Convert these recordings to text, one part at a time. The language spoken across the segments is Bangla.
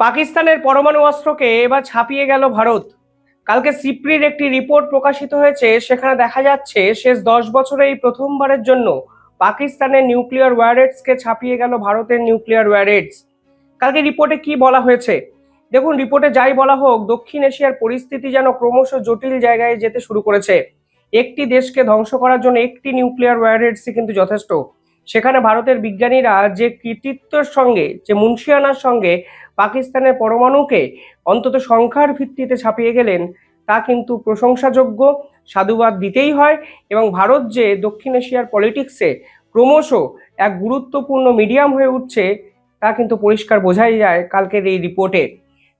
পাকিস্তানের পরমাণু অস্ত্রকে এবার ছাপিয়ে গেল ভারত। কালকে সিপ্রির একটি রিপোর্ট প্রকাশিত হয়েছে, সেখানে দেখা যাচ্ছে শেষ দশ বছরে এই প্রথমবারের জন্য পাকিস্তানের নিউক্লিয়ার ওয়ারেটসকে ছাপিয়ে গেল ভারতের নিউক্লিয়ার ওয়ারেটস। কালকে রিপোর্টে কি বলা হয়েছে? দেখুন, রিপোর্টে যাই বলা হোক, দক্ষিণ এশিয়ার পরিস্থিতি যেন ক্রমশ জটিল জায়গায় যেতে শুরু করেছে। একটি দেশকে ধ্বংস করার জন্য একটি নিউক্লিয়ার ওয়ারেটসই কিন্তু যথেষ্ট। সেখানে ভারতের বিজ্ঞানীরা যে কৃতিত্বের সঙ্গে, যে মুন্সিয়ানার সঙ্গে পাকিস্তানের পরমাণুকে অন্তত সংখ্যার ভিত্তিতে ছাপিয়ে গেলেন, তা কিন্তু প্রশংসাযোগ্য, সাধুবাদ দিতেই হয় এবং ভারত যে দক্ষিণ এশিয়ার পলিটিক্সে ক্রমশ এক গুরুত্বপূর্ণ মিডিয়াম হয়ে উঠছে, তা কিন্তু পরিষ্কার বোঝাই যায় কালকের এই রিপোর্টে।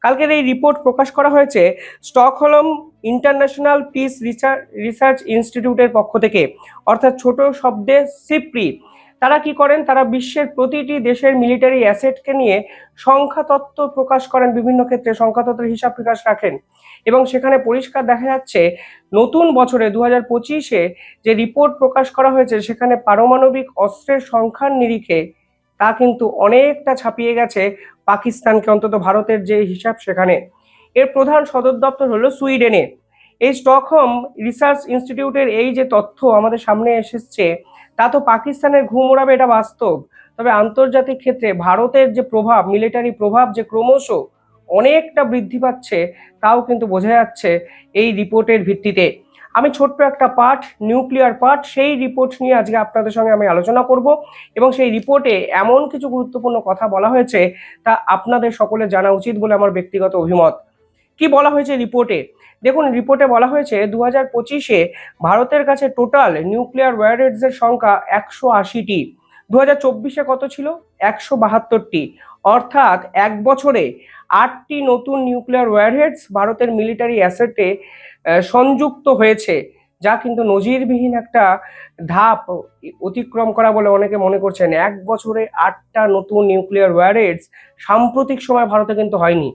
কালকের এই রিপোর্ট প্রকাশ করা হয়েছে স্টকহোলম ইন্টারন্যাশনাল পিস রিসার্চ ইনস্টিটিউটের পক্ষ থেকে। অর্থাৎ ছোট শব্দে সিপ্রি তারা কি করেন? তারা বিশ্বের প্রতিটি দেশের মিলিটারি অ্যাসেটকে নিয়ে সংখ্যা তত্ত্ব প্রকাশ করেন, বিভিন্ন ক্ষেত্রে সংখ্যা তত্ত্বের হিসাব প্রকাশ রাখেন। এবং সেখানে পরিষ্কার দেখা যাচ্ছে, নতুন বছরে দু হাজার পঁচিশে যে রিপোর্ট প্রকাশ করা হয়েছে, সেখানে পারমাণবিক অস্ত্রের সংখ্যার নিরিখে তা কিন্তু অনেকটা ছাপিয়ে গেছে পাকিস্তানকে, অন্তত ভারতের যে হিসাব সেখানে। এর প্রধান সদর দপ্তর হলো সুইডেনে। এই স্টকহোম রিসার্চ ইনস্টিটিউটের এই যে তথ্য আমাদের সামনে এসেছে তা তো পাকিস্তানের ঘুম ওড়াবে, এটা বাস্তব। তবে আন্তর্জাতিক ক্ষেত্রে ভারতের যে প্রভাব মিলিটারি প্রভাব যে ক্রমশ অনেকটা বৃদ্ধি পাচ্ছে, তাও কিন্তু বোঝা যাচ্ছে এই রিপোর্টের ভিত্তিতে। আমি ছোট্ট একটা পার্ট নিউক্লিয়ার পার্ট সেই রিপোর্ট নিয়ে আজকে আপনাদের সঙ্গে আমি আলোচনা করব এবং সেই রিপোর্টে এমন কিছু গুরুত্বপূর্ণ কথা বলা হয়েছে, তা আপনাদের সকলে জানা উচিত বলে আমার ব্যক্তিগত অভিমত। কি বলা হয়েছে রিপোর্টে দেখুন রিপোর্টে বলা হয়েছে দু হাজার পঁচিশে ভারতের কাছে টোটাল নিউক্লিয়ার ওয়ারেটসের সংখ্যা একশো আশিটি। দু হাজার চব্বিশে কত ছিল? একশো বাহাত্তরটি। অর্থাৎ এক বছরে আটটি নতুন নিউক্লিয়ার ওয়ারহেডস ভারতের মিলিটারি অ্যাসেটে সংযুক্ত হয়েছে, যা কিন্তু নজিরবিহীন একটা ধাপ অতিক্রম করা বলে অনেকে মনে করছেন। এক বছরে আটটা নতুন নিউক্লিয়ার ওয়ারহেডস সাম্প্রতিক সময় ভারতে কিন্তু হয়নি।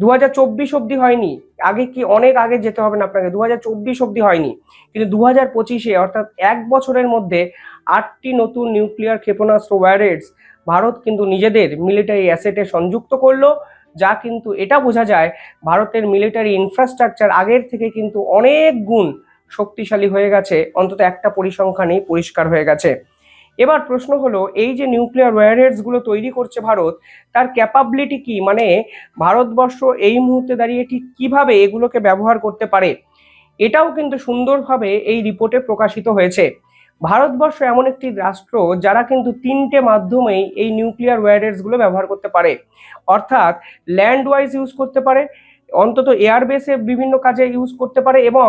দু হাজার চব্বিশ অব্দি হয়নি। আগে কি অনেক আগে যেতে হবে না আপনাকে? দু হাজার চব্বিশ অব্দি হয়নি। কিন্তু দু হাজার পঁচিশে, অর্থাৎ এক বছরের মধ্যে আটটি নতুন নিউক্লিয়ার ক্ষেপণাস্ত্র ওয়ারেটস ভারত কিন্তু নিজেদের মিলিটারি অ্যাসেটে সংযুক্ত করল, যা কিন্তু এটা বোঝা যায় ভারতের মিলিটারি ইনফ্রাস্ট্রাকচার আগের থেকে কিন্তু অনেক গুণ শক্তিশালী হয়ে গেছে। অন্তত একটা পরিসংখ্যানেই পরিষ্কার হয়ে গেছে। এবার প্রশ্ন হলো, এই যে নিউক্লিয়ার ওয়ারহেডসগুলো তৈরি করছে ভারত, তার ক্যাপাবিলিটি কি? মানে ভারতবর্ষ এই মুহূর্তে দাঁড়িয়ে ঠিক কীভাবে এগুলোকে ব্যবহার করতে পারে? এটাও কিন্তু সুন্দরভাবে এই রিপোর্টে প্রকাশিত হয়েছে। ভারতবর্ষ এমন একটি রাষ্ট্র যারা কিন্তু তিনটে মাধ্যমেই এই নিউক্লিয়ার ওয়ারহেডসগুলো ব্যবহার করতে পারে। অর্থাৎ ল্যান্ড ওয়াইজ ইউজ করতে পারে অন্তত এয়ারবেসে বিভিন্ন কাজে ইউজ করতে পারে এবং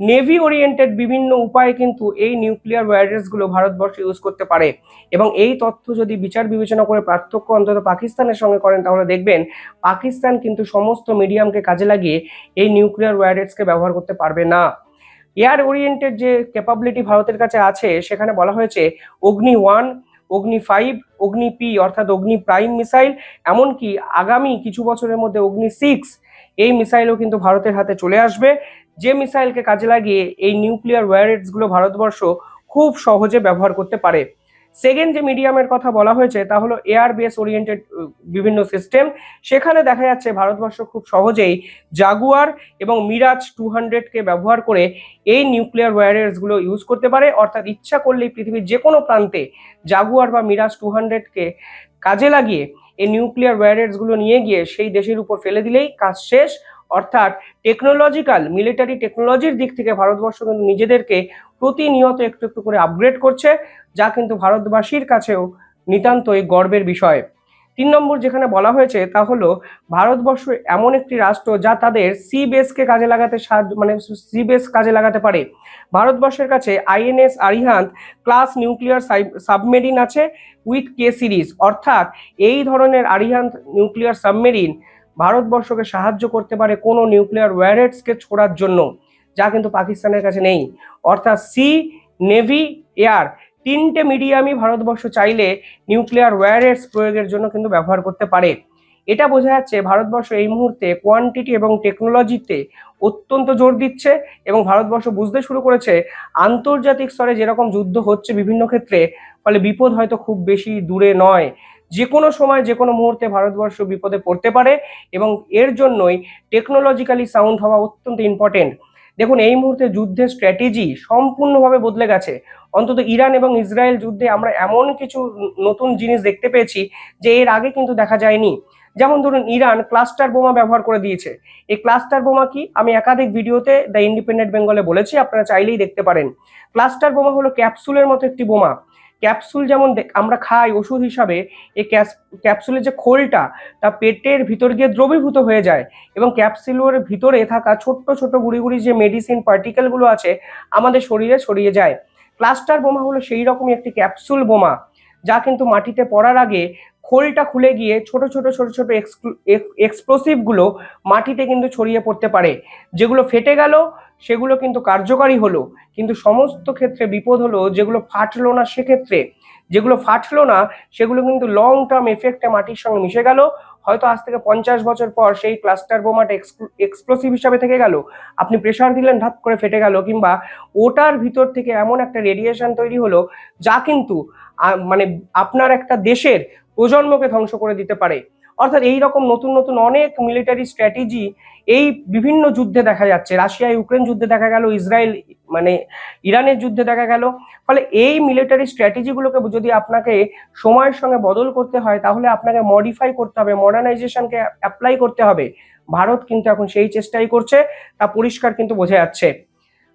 নেভি ওরিয়েন্টেড বিভিন্ন উপায়ে কিন্তু এই নিউক্লিয়ার ওয়ারহেডসগুলো ভারতবর্ষে ইউজ করতে পারে। এবং এই তথ্য যদি বিচার বিবেচনা করে পার্থক্য অন্তত পাকিস্তানের সঙ্গে করেন, তাহলে দেখবেন পাকিস্তান কিন্তু সমস্ত মিডিয়ামকে কাজে লাগিয়ে এই নিউক্লিয়ার ওয়ারহেডসকে ব্যবহার করতে পারবে না। এয়ার ওরিয়েন্টেড যে ক্যাপাবিলিটি ভারতের কাছে আছে, সেখানে বলা হয়েছে অগ্নি ওয়ান, অগ্নি ফাইভ, অগ্নি পি, অর্থাৎ অগ্নি প্রাইম মিসাইল, এমনকি আগামী কিছু বছরের মধ্যে অগ্নি সিক্স এই মিসাইলও কিন্তু ভারতের হাতে চলে আসবে। যে মিসাইলকে কাজে লাগিয়ে এই নিউক্লিয়ার ওয়ারেটসগুলো ভারতবর্ষ খুব সহজে ব্যবহার করতে পারে। সেকেন্ড যে মিডিয়ামের কথা বলা হয়েছে, তা হলো এয়ার বেস ওরিয়েন্টেড বিভিন্ন সিস্টেম। সেখানে দেখা যাচ্ছে ভারতবর্ষ খুব সহজেই জাগুয়ার এবং মিরাজ টু হান্ড্রেডকে ব্যবহার করে এই নিউক্লিয়ার ওয়ারেটসগুলো ইউজ করতে পারে। অর্থাৎ ইচ্ছা করলেই পৃথিবীর যে কোনো প্রান্তে জাগুয়ার বা মিরাজ টু হান্ড্রেডকে কাজে লাগিয়ে এই নিউক্লিয়ার ওয়ারেটসগুলো নিয়ে গিয়ে সেই দেশের উপর ফেলে দিলেই কাজ শেষ। অর্থাৎ টেকনোলজিক্যাল মিলিটারি টেকনোলজির দিক থেকে ভারতবর্ষ কিন্তু নিজেদেরকে প্রতিনিয়ত একটু একটু করে আপগ্রেড করছে, যা কিন্তু ভারতবাসীর কাছেও নিতান্তই গর্বের বিষয়। তিন নম্বর যেখানে বলা হয়েছে তা হলো ভারতবর্ষ এমন একটি রাষ্ট্র যা তাদের সি বেসকে কাজে লাগাতে সাহায্য মানে সি বেস কাজে লাগাতে পারে। ভারতবর্ষের কাছে INS Arihant class nuclear submarine আছে উইথ কে সিরিজ অর্থাৎ এই ধরনের আরিহান্ত নিউক্লিয়ার সাবমেরিন ভারতবর্ষকে সাহায্য করতে পারে কোনো নিউক্লিয়ার ওয়ারেটসকে ছোড়ার জন্য, যা কিন্তু পাকিস্তানের কাছে নেই। অর্থাৎ সি নেভি এয়ার তিনটে মিডিয়ামই ভারতবর্ষ চাইলে নিউক্লিয়ার ওয়ারেটস প্রয়োগের জন্য কিন্তু ব্যবহার করতে পারে। এটা বোঝা যাচ্ছে ভারতবর্ষ এই মুহূর্তে কোয়ান্টিটি এবং টেকনোলজিতে অত্যন্ত জোর দিচ্ছে এবং ভারতবর্ষ বুঝতে শুরু করেছে আন্তর্জাতিক স্তরে যেরকম যুদ্ধ হচ্ছে বিভিন্ন ক্ষেত্রে, ফলে বিপদ হয়তো খুব বেশি দূরে নয়। যে কোনো সময় যে কোনো মুহূর্তে ভারতবর্ষ বিপদে পড়তে পারে এবং এর জন্যই টেকনোলজিক্যালি সাউন্ড হওয়া অত্যন্ত ইম্পর্টেন্ট দেখুন, এই মুহূর্তে যুদ্ধের স্ট্র্যাটেজি সম্পূর্ণভাবে বদলে গেছে। অন্তত ইরান এবং ইসরায়েল যুদ্ধে আমরা এমন কিছু নতুন জিনিস দেখতে পেয়েছি যে এর আগে কিন্তু দেখা যায়নি। যেমন ধরুন ইরান ক্লাস্টার বোমা ব্যবহার করে দিয়েছে। এই ক্লাস্টার বোমা কি? আমি একাধিক ভিডিওতে দ্য ইন্ডিপেন্ডেন্ট বেঙ্গলে বলেছি, আপনারা চাইলেই দেখতে পারেন। ক্লাস্টার বোমা হলো ক্যাপসুলের মতো একটি বোমা। ক্যাপসুল যেমন আমরা খাই ওষুধ হিসাবে এই ক্যাপসুলের যে খোলটা, তা পেটের ভিতর গিয়ে দ্রবীভূত হয়ে যায় এবং ক্যাপসুলের ভিতরে থাকা ছোট্ট ছোট গুড়ি গুড়ি যে মেডিসিন পার্টিকেলগুলো আছে, আমাদের শরীরে ছড়িয়ে যায়। ক্লাস্টার বোমা হলো সেই রকমই একটি ক্যাপসুল বোমা, যা কিন্তু মাটিতে পড়ার আগে খোলটা খুলে গিয়ে ছোট ছোট ছোট ছোট এক্সপ্লোসিভগুলো মাটিতে কিন্তু ছড়িয়ে পড়তে পারে। যেগুলো ফেটে গেল, সেগুলো কিন্তু কার্যকারী হলো। কিন্তু সমস্ত ক্ষেত্রে বিপদ হলো যেগুলো ফাটলো না সেক্ষেত্রে। যেগুলো ফাটলো না, সেগুলো কিন্তু লং টার্ম এফেক্টে মাটির সঙ্গে মিশে গেল হয়তো আজ থেকে পঞ্চাশ বছর পর সেই ক্লাস্টার বোমাটা এক্সপ্লোসিভ হিসাবে থেকে গেল, আপনি প্রেশার দিলেন ধাপ করে ফেটে গেল, কিংবা ওটার ভিতর থেকে এমন একটা রেডিয়েশন তৈরি হলো যা কিন্তু মানে আপনার একটা দেশের প্রজন্মকে ধ্বংস করে দিতে পারে। অর্থাৎ এই রকম নতুন নতুন অনেক মিলিটারি স্ট্র্যাটেজি এই বিভিন্ন যুদ্ধে দেখা যাচ্ছে। রাশিয়া, ইউক্রেন যুদ্ধে দেখা গেল, ইসরায়েল মানে ইরানের যুদ্ধে দেখা গেল। ফলে এই মিলিটারি স্ট্র্যাটেজিগুলোকে যদি আপনাকে সময়ের সঙ্গে বদল করতে হয়, তাহলে আপনাকে মডিফাই করতে হবে মডার্নাইজেশনকে অ্যাপ্লাই করতে হবে। ভারত কিন্তু এখন সেই চেষ্টাই করছে, তা পরিষ্কার কিন্তু বোঝা যাচ্ছে।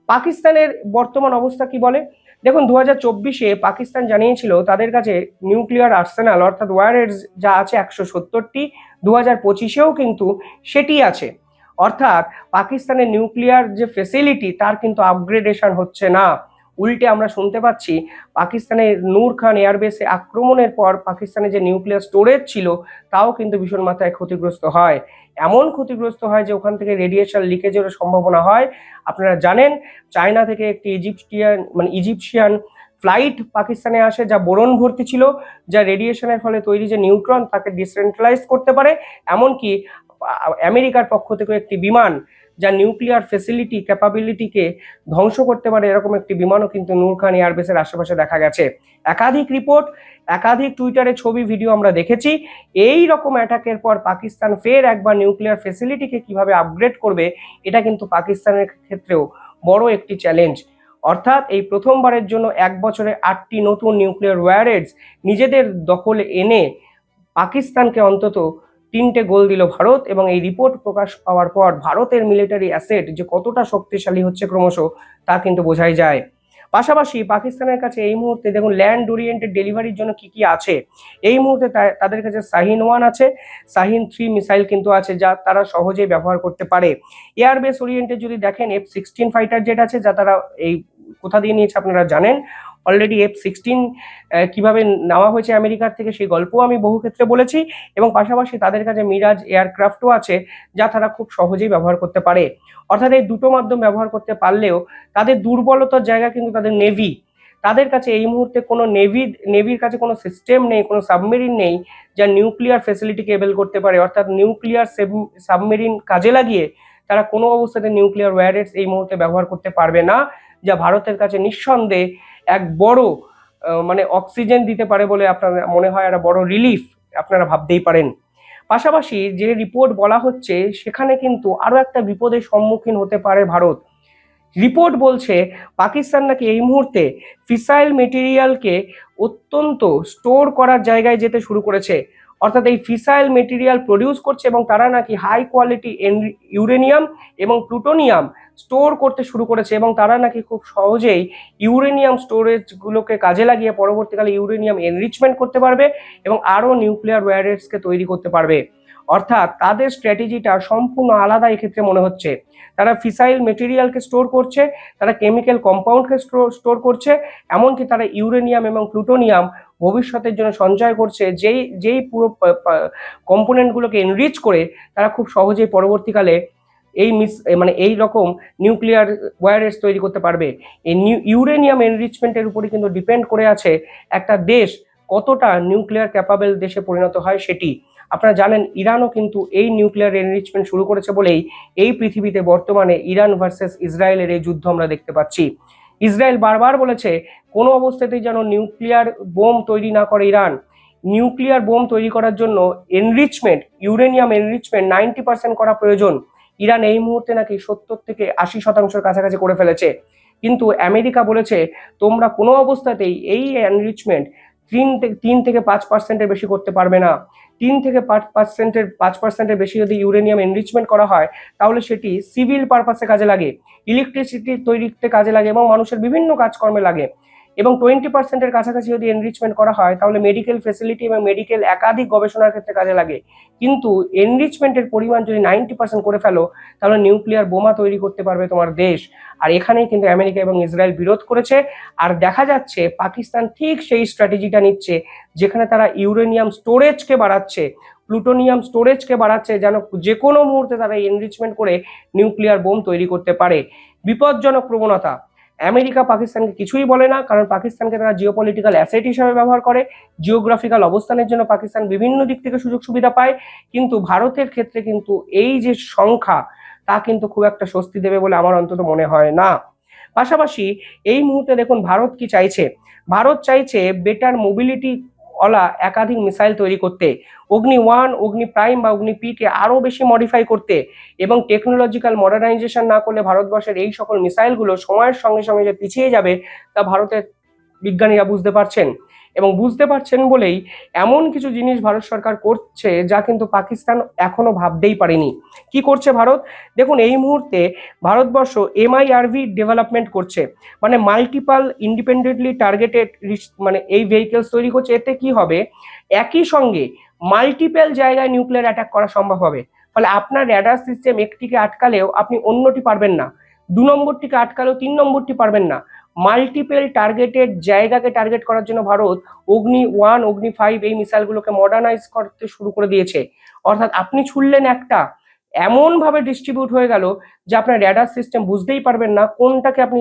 পাকিস্তানের বর্তমান অবস্থা কি বলে? দেখুন দু হাজার চব্বিশে পাকিস্তান জানিয়েছিল তাদের কাছে নিউক্লিয়ার আর্সেনাল, অর্থাৎ ওয়ারেডস যা আছে একশো সত্তরটি দু হাজার পঁচিশেও কিন্তু সেটি আছে। অর্থাৎ পাকিস্তানের নিউক্লিয়ার যে ফেসিলিটি তার কিন্তু আপগ্রেডেশন হচ্ছে না। উল্টে আমরা শুনতে পাচ্ছি পাকিস্তানের নূর খান এয়ারবেসে আক্রমণের পর পাকিস্তানের যে নিউক্লিয়ার স্টোরেজ ছিল, তাও কিন্তু ভীষণ মাত্রায় ক্ষতিগ্রস্ত হয়। এমন ক্ষতিগ্রস্ত হয় যে ওখান থেকে রেডিয়েশন লিকেজেরও সম্ভাবনা হয়। আপনারা জানেন, চায়না থেকে একটি ইজিপটিয়ান মানে ইজিপশিয়ান ফ্লাইট পাকিস্তানে আসে যা বোরন ভর্তি ছিল, যা রেডিয়েশনের ফলে তৈরি যে নিউট্রন তাকে ডিসেন্ট্রালাইজ করতে পারে। এমনকি আমেরিকার পক্ষ থেকে একটি বিমান যা নিউক্লিয়ার ফেসিলিটি ক্যাপাবিলিটিকে ধ্বংস করতে পারে এরকম একটি বিমানও কিন্তু নূর খান এয়ারবেসের আশেপাশে দেখা গেছে। একাধিক রিপোর্ট একাধিক টুইটারে ছবি ভিডিও আমরা দেখেছি। এই রকম অ্যাটাকের পর পাকিস্তান ফের একবার নিউক্লিয়ার ফেসিলিটিকে কীভাবে আপগ্রেড করবে, এটা কিন্তু পাকিস্তানের ক্ষেত্রেও বড় একটি চ্যালেঞ্জ অর্থাৎ এই প্রথমবারের জন্য এক বছরে আটটি নতুন নিউক্লিয়ার ওয়ারেডস নিজেদের দখলে এনে পাকিস্তানকে অন্তত তিনটে গোল দিল ভারত এবং এই রিপোর্ট প্রকাশ পাওয়ার পর ভারতের মিলিটারি অ্যাসেট যে কতটা শক্তিশালী হচ্ছে ক্রমশ, তা কিন্তু বোঝাই যায়। পাশাপাশি পাকিস্তানের কাছে এই মুহূর্তে দেখুন ল্যান্ড ওরিয়েন্টেড ডেলিভারির জন্য কি কি আছে? এই মুহূর্তে তাদের কাছে শাহিন ওয়ান আছে। শাহিন থ্রি মিসাইল কিন্তু আছে যা তারা সহজেই ব্যবহার করতে পারে। এয়ারবেস ওরিয়েন্টেড যদি দেখেন এফ সিক্সটিন ফাইটার জেট আছে যা তারা এই কোথা দিয়ে নিয়েছে আপনারা জানেন? অলরেডি এফ সিক্সটিন কীভাবে নেওয়া হয়েছে আমেরিকার থেকে সেই গল্পও আমি বহু ক্ষেত্রে বলেছি এবং পাশাপাশি তাদের কাছে মিরাজ এয়ারক্রাফটও আছে যা তারা খুব সহজেই ব্যবহার করতে পারে। অর্থাৎ এই দুটো মাধ্যম ব্যবহার করতে পারলেও তাদের দুর্বলতার জায়গা কিন্তু তাদের নেভি তাদের কাছে এই মুহূর্তে কোনো নেভি নেভির কাছে কোনো সিস্টেম নেই, কোনো সাবমেরিন নেই যা নিউক্লিয়ার ফেসিলিটি এবেল করতে পারে। অর্থাৎ নিউক্লিয়ার সাবমেরিন কাজে লাগিয়ে তারা কোনো অবস্থাতে নিউক্লিয়ার ওয়ারেটস এই মুহূর্তে ব্যবহার করতে পারবে না, যা ভারতের কাছে নিঃসন্দেহে এক বড় মানে অক্সিজেন দিতে পারে বলে আপনার মনে হয় একটা বড় রিলিফ আপনারা ভাবতেই পারেন। পাশাপাশি যে রিপোর্ট বলা হচ্ছে, সেখানে কিন্তু আরও একটা বিপদের সম্মুখীন হতে পারে ভারত। রিপোর্ট বলছে, পাকিস্তান নাকি এই মুহূর্তে ফিসাইল মেটেরিয়ালকে অত্যন্ত স্টোর করার জায়গায় যেতে শুরু করেছে। অর্থাৎ এই ফিসাইল মেটেরিয়াল প্রডিউস করছে এবং তারা নাকি হাই কোয়ালিটি ইউরেনিয়াম এবং প্লুটোনিয়াম স্টোর করতে শুরু করেছে এবং তারা নাকি খুব সহজেই ইউরেনিয়াম স্টোরেজগুলোকে কাজে লাগিয়ে পরবর্তীকালে ইউরেনিয়াম এনরিচমেন্ট করতে পারবে এবং আরও নিউক্লিয়ার ওয়ারেটসকে তৈরি করতে পারবে। অর্থাৎ তাদের স্ট্র্যাটেজিটা সম্পূর্ণ আলাদা এক্ষেত্রে মনে হচ্ছে। তারা ফিসাইল মেটেরিয়ালকে স্টোর করছে, তারা কেমিক্যাল কম্পাউন্ডকে স্টোর করছে, এমনকি তারা ইউরেনিয়াম এবং প্লুটোনিয়াম ভবিষ্যতের জন্য সঞ্চয় করছে, যেই যেই পুরো কম্পোনেন্টগুলোকে এনরিচ করে তারা খুব সহজেই পরবর্তীকালে এই মিস মানে এই রকম নিউক্লিয়ার ওয়ারেস তৈরি করতে পারবে। এই নিউ ইউরেনিয়াম এনরিচমেন্টের উপরে কিন্তু ডিপেন্ড করে আছে একটা দেশ কতটা নিউক্লিয়ার ক্যাপাবেল দেশে পরিণত হয় সেটি। আপনারা জানেন, ইরানও কিন্তু এই নিউক্লিয়ার এনরিচমেন্ট শুরু করেছে বলেই এই পৃথিবীতে বর্তমানে ইরান ভার্সেস ইসরায়েলের এই যুদ্ধ আমরা দেখতে পাচ্ছি। ইসরায়েল বারবার বলেছে, কোনো অবস্থাতেই যেন নিউক্লিয়ার বোম তৈরি না করে ইরান। নিউক্লিয়ার বোম তৈরি করার জন্য enrichment uranium enrichment ninety percent করা প্রয়োজন। ইরান এই মুহূর্তে নাকি সত্তর থেকে আশি শতাংশের কাছাকাছি করে ফেলেছে। কিন্তু আমেরিকা বলেছে, তোমরা কোনো অবস্থাতেই এই এনরিচমেন্ট তিন থেকে তিন থেকে পাঁচ পার্সেন্টের বেশি করতে পারবে না। তিন থেকে পাঁচ পার্সেন্টের পাঁচ পার্সেন্টের বেশি যদি ইউরেনিয়াম এনরিচমেন্ট করা হয়, তাহলে সেটি সিভিল পারপাসে কাজে লাগে। ইলেকট্রিসিটি তৈরিতে কাজে লাগে এবং মানুষের বিভিন্ন কাজকর্মে লাগে। এবং টোয়েন্টি পার্সেন্টের কাছাকাছি যদি এনরিচমেন্ট করা হয়, তাহলে মেডিকেল ফেসিলিটি এবং মেডিকেল একাধিক গবেষণার ক্ষেত্রে কাজে লাগে। কিন্তু এনরিচমেন্টের পরিমাণ যদি নাইনটি পার্সেন্ট করে ফেলো, তাহলে নিউক্লিয়ার বোমা তৈরি করতে পারবে তোমার দেশ। আর এখানেই কিন্তু আমেরিকা এবং ইসরায়েল বিরোধ করেছে। আর দেখা যাচ্ছে পাকিস্তান ঠিক সেই স্ট্র্যাটেজিটা নিচ্ছে, যেখানে তারা ইউরেনিয়াম স্টোরেজকে বাড়াচ্ছে প্লুটোনিয়াম স্টোরেজকে বাড়াচ্ছে, যেন যে কোনো মুহূর্তে তারা এনরিচমেন্ট করে নিউক্লিয়ার বোম তৈরি করতে পারে। বিপজ্জনক প্রবণতা। আমেরিকা পাকিস্তানকে কিছুই বলে না, কারণ পাকিস্তানকে তারা জিও পলিটিক্যাল অ্যাসেট হিসাবে ব্যবহার করে জিওগ্রাফিক্যাল অবস্থানের জন্য পাকিস্তান বিভিন্ন দিক থেকে সুযোগ সুবিধা পায়, কিন্তু ভারতের ক্ষেত্রে কিন্তু এই যে সংখ্যা, তা কিন্তু খুব একটা স্বস্তি দেবে বলে আমার অন্তত মনে হয় না। পাশাপাশি এই মুহূর্তে দেখুন ভারত কি চাইছে? ভারত চাইছে বেটার মোবিলিটি ওলা একাধিক মিসাইল তৈরি করতে, অগ্নি ওয়ান অগ্নি প্রাইম বা অগ্নি পি কে আরও বেশি মডিফাই করতে এবং টেকনোলজিক্যাল মডার্নাইজেশন না করলে ভারতবর্ষের এই সকল মিসাইলগুলো সময়ের সঙ্গে সঙ্গে যে পিছিয়ে যাবে তা ভারতের বিজ্ঞানীরা বুঝতে পারছেন এবং বুঝতে পারছেন বলেই এমন কিছু জিনিস ভারত সরকার করছে যা কিন্তু পাকিস্তান এখনও ভাবতেই পারেনি। কি করছে ভারত? দেখুন, এই মুহূর্তে ভারতবর্ষ এমআইআরভি ডেভেলপমেন্ট করছে। মানে মাল্টিপাল ইন্ডিপেন্ডেন্টলি টার্গেটেড মানে এই ভেহিকেলস তৈরি করছে। এতে কি হবে? একই সঙ্গে মাল্টিপল জায়গায় নিউক্লিয়ার অ্যাটাক করা সম্ভব হবে। ফলে আপনার র্যাডার সিস্টেম একটিকে আটকালেও আপনি অন্যটি পারবেন না। দু নম্বরটিকে আটকালেও তিন নম্বরটি পারবেন না। মাল্টিপল টার্গেটেড জায়গাকে টার্গেট করার জন্য ভারত অগ্নি ওয়ান অগ্নি ফাইভ এই মিসাইলগুলোকে মডার্নাইজ করতে শুরু করে দিয়েছে। অর্থাৎ আপনি ছুড়লেন একটা, এমনভাবে ডিস্ট্রিবিউট হয়ে গেল যে আপনার র্যাডার সিস্টেম বুঝতেই পারবেন না কোনটাকে আপনি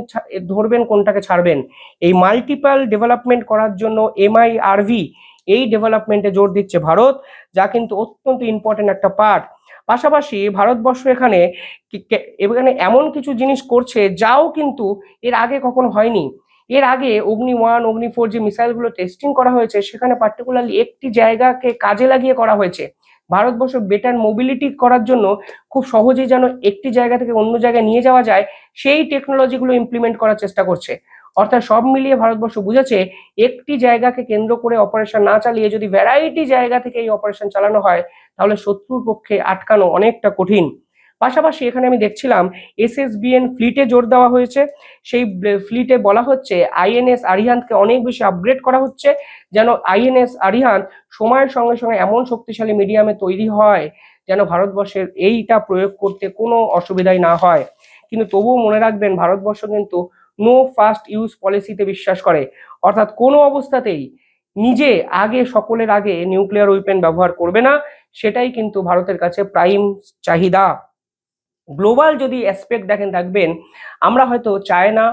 ধরবেন, কোনটাকে ছাড়বেন। এই মাল্টিপল ডেভেলপমেন্ট করার জন্য এমআইআরভি এই ডেভেলপমেন্টে জোর দিচ্ছে ভারত, যা কিন্তু অত্যন্ত ইম্পর্টেন্ট একটা পার্ট পাশাপাশি ভারতবর্ষ এখানে এখানে এমন কিছু জিনিস করছে, যাও কিন্তু এর আগে কখনো হয়নি। এর আগে অগ্নি ওয়ান অগ্নি ফোর যে মিসাইলগুলো টেস্টিং করা হয়েছে, সেখানে পার্টিকুলারলি একটি জায়গাকে কাজে লাগিয়ে করা হয়েছে। ভারতবর্ষ বেটার মোবিলিটি করার জন্য খুব সহজেই যেন একটি জায়গা থেকে অন্য জায়গায় নিয়ে যাওয়া যায়, সেই টেকনোলজিগুলো ইমপ্লিমেন্ট করার চেষ্টা করছে। অর্থাৎ সব মিলিয়ে ভারতবর্ষ বুঝেছে একটি জায়গাকে কেন্দ্র করে অপারেশন না চালিয়ে যদি ভ্যারাইটি জায়গা থেকে এই অপারেশন চালানো হয়, তাহলে শত্রুর পক্ষে আটকানো অনেকটা কঠিন। পাশাপাশি এখানে আমি দেখছিলাম এসএসবিএন ফ্লিটে জোর দেওয়া হয়েছে। সেই ফ্লিটে বলা হচ্ছে আইএনএস আরিহান্তকে অনেক বেশি আপগ্রেড করা হচ্ছে, যেন আইএনএস আরিহান্ত সময়ের সঙ্গে সঙ্গে এমন শক্তিশালী মিডিয়ামে তৈরি হয়, যেন ভারতবর্ষের এইটা প্রয়োগ করতে কোনো অসুবিধাই না হয়। কিন্তু তবুও মনে রাখবেন, ভারতবর্ষ কিন্তু নো ফার্স্ট ইউজ পলিসিতে বিশ্বাস করে। অর্থাৎ কোনো অবস্থাতেই নিজে আগে, সকলের আগে নিউক্লিয়ার উইপেন ব্যবহার করবে না, সেটাই কিন্তু ভারতের কাছে প্রাইম চাহিদা। গ্লোবাল যদি অ্যাসপেক্ট দেখেন, দেখবেন, আমরা হয়তো চায়না,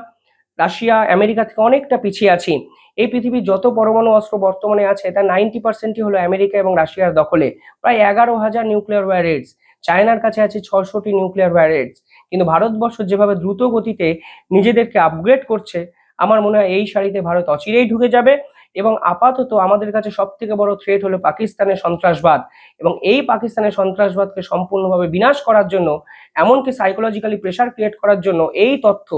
রাশিয়া, আমেরিকা থেকে অনেকটা পিছিয়ে আছি। এই পৃথিবীর যত পরমাণু অস্ত্র বর্তমানে আছে তার নাইনটি পার্সেন্টই হলো আমেরিকা এবং রাশিয়ার দখলে। প্রায় এগারো হাজার নিউক্লিয়ার ওয়ারেটস চায়নার কাছে আছে ছশোটি নিউক্লিয়ার ওয়ারেটস কিন্তু ভারতবর্ষ যেভাবে দ্রুত গতিতে নিজেদেরকে আপগ্রেড করছে, আমার মনে হয় এই সারিতে ভারত অচিরেই ঢুকে যাবে এবং আপাতত আমাদের কাছে সব থেকে বড় থ্রেট হলো পাকিস্তানের সন্ত্রাসবাদ এবং এই পাকিস্তানের সন্ত্রাসবাদকে সম্পূর্ণভাবে বিনাশ করার জন্য, এমনকি সাইকোলজিক্যালি প্রেশার ক্রিয়েট করার জন্য এই তথ্য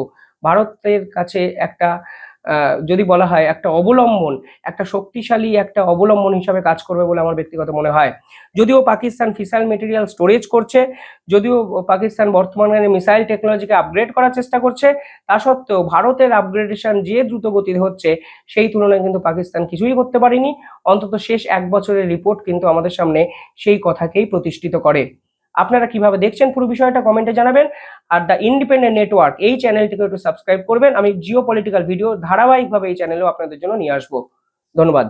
ভারতের কাছে একটা যদি বলা হয় একটা অবলম্বন, একটা শক্তিশালী একটা অবলম্বন হিসাবে কাজ করবে বলে আমার ব্যক্তিগত মনে হয়। যদিও পাকিস্তান ফিসাইল মেটেরিয়াল স্টোরেজ করছে, যদিও পাকিস্তান বর্তমানে মিসাইল টেকনোলজিকে আপগ্রেড করার চেষ্টা করছে, তা সত্ত্বেও ভারতের আপগ্রেডেশন যে দ্রুত গতিতে হচ্ছে, সেই তুলনায় কিন্তু পাকিস্তান কিছুই করতে পারেনি। অন্তত শেষ এক বছরের রিপোর্ট কিন্তু আমাদের সামনে সেই কথাকেই প্রতিষ্ঠিত করে। আপনারা কীভাবে দেখছেন পুরো বিষয়টা কমেন্টে জানাবেন। আর দ্য ইন্ডিপেন্ডেন্ট নেটওয়ার্ক, এই চ্যানেলটিকে একটু সাবস্ক্রাইব করবেন। আমি জিও পলিটিক্যাল ভিডিও ধারাবাহিকভাবে এই চ্যানেলেও আপনাদের জন্য নিয়ে আসব। ধন্যবাদ।